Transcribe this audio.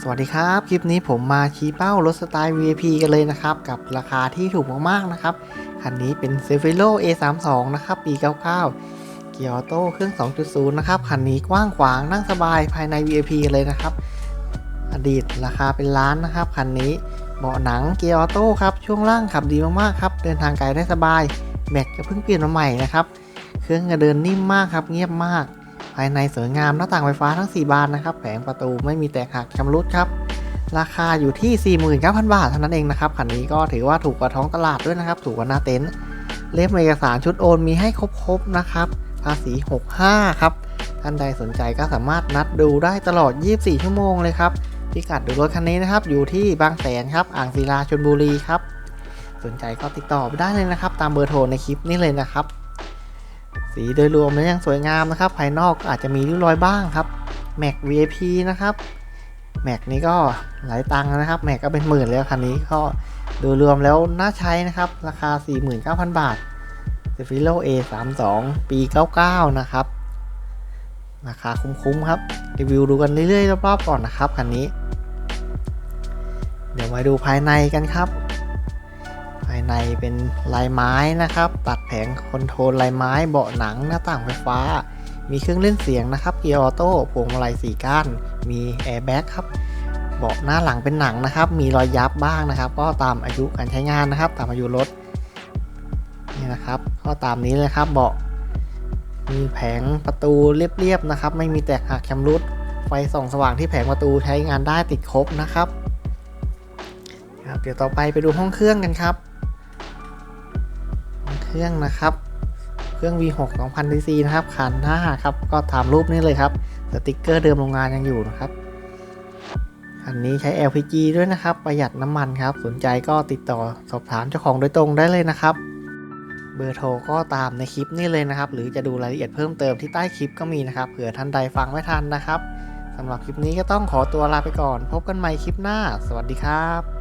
สวัสดีครับ คลิปนี้ผมมาชี้เป้ารถสไตล์ VIP กันเลยนะครับ กับราคาที่ถูกมากๆนะครับ คันนี้เป็น c e v i l o A32 นะครับปี 99 เกียร์ออโต้เครื่อง 2.0 นะครับ คันนี้กว้างขวางนั่งสบายภายใน VIP เลยนะครับ อดีตราคาเป็นล้านนะครับ คันนี้เบาะหนังเกียร์ออโต้ครับ ช่วงล่างขับดีมากๆครับ เดินทางไกลได้สบาย แม็กก็เพิ่งเปลี่ยนมาใหม่นะครับ เครื่องก็เดินนิ่มมากครับ เงียบมาก ภายในสวยงามหน้าต่างไฟฟ้าทั้ง 4 บานนะครับ แผงประตูไม่มีแตกหักชำรุดครับ ราคาอยู่ที่ 49,000 บาทเท่านั้นเองนะครับคันนี้ก็ถือว่าถูกกว่าท้องตลาดด้วยนะครับ ถูกกว่าหน้าเต็นท์เล่มเอกสารชุดโอนมีให้ครบๆนะครับภาษี 65 ครับ ท่านใดสนใจก็สามารถนัดดูได้ตลอด 24 ชั่วโมงเลยครับ พิกัดดูรถคันนี้นะครับ อยู่ที่บางแสนครับ อ่างศิลาชลบุรีครับ สนใจก็ติดต่อไปได้เลยนะครับ ตามเบอร์โทรในคลิปนี้เลยนะครับ สีโดยรวมแล้วยังสวยงามนะครับ ภายนอกอาจจะมีริ้วรอยบ้างครับ Mac VIP นะครับ Mac นี้ก็หลายตังค์นะครับ Mac ก็เป็นหมื่นแล้วคันนี้ก็โดยรวมแล้วน่าใช้นะครับ ราคา 49,000 บาท c e f i l o A32 ปี 99 นะครับ ราคาคุ้มๆครับ รีวิวดูกันเรื่อยๆรอบๆก่อนนะครับคันนี้ เดี๋ยวมาดูภายในกันครับ ในเป็นลายไม้นะครับ ตัดแผงคอนโทรลลายไม้เบาะหนังหน้าต่างไฟฟ้า มีเครื่องเล่นเสียงนะครับเกียร์ออโต้พวงมาลัยสีก้าน มีแอร์แบ็กครับเบาะหน้าหลังเป็นหนังนะครับ มีรอยยับบ้างนะครับ ก็ตามอายุการใช้งานนะครับ ตามอายุรถนี่นะครับ ก็ตามนี้เลยครับเบาะมีแผงประตูเรียบๆนะครับ ไม่มีแตกหักชำรุด ไฟส่องสว่างที่แผงประตูใช้งานได้ติดครบนะครับครับเดี๋ยวต่อไปไปดูห้องเครื่องกันครับ รื่องนะครับ เครื่อง V6 2000 cc นะครับคันหน้าครับ ก็ตามรูปนี้เลยครับ สติกเกอร์เดิมโรงงานยังอยู่นะครับคันนี้ใช้ LPG ด้วยนะครับ ประหยัดน้ำมันครับ สนใจก็ติดต่อสอบถามเจ้าของโดยตรงได้เลยนะครับ เบอร์โทรก็ตามในคลิปนี้เลยนะครับ หรือจะดูรายละเอียดเพิ่มเติมที่ใต้คลิปก็มีนะครับ เผื่อท่านใดฟังไม่ทันนะครับสำหรับคลิปนี้ก็ต้องขอตัวลาไปก่อน พบกันใหม่คลิปหน้า สวัสดีครับ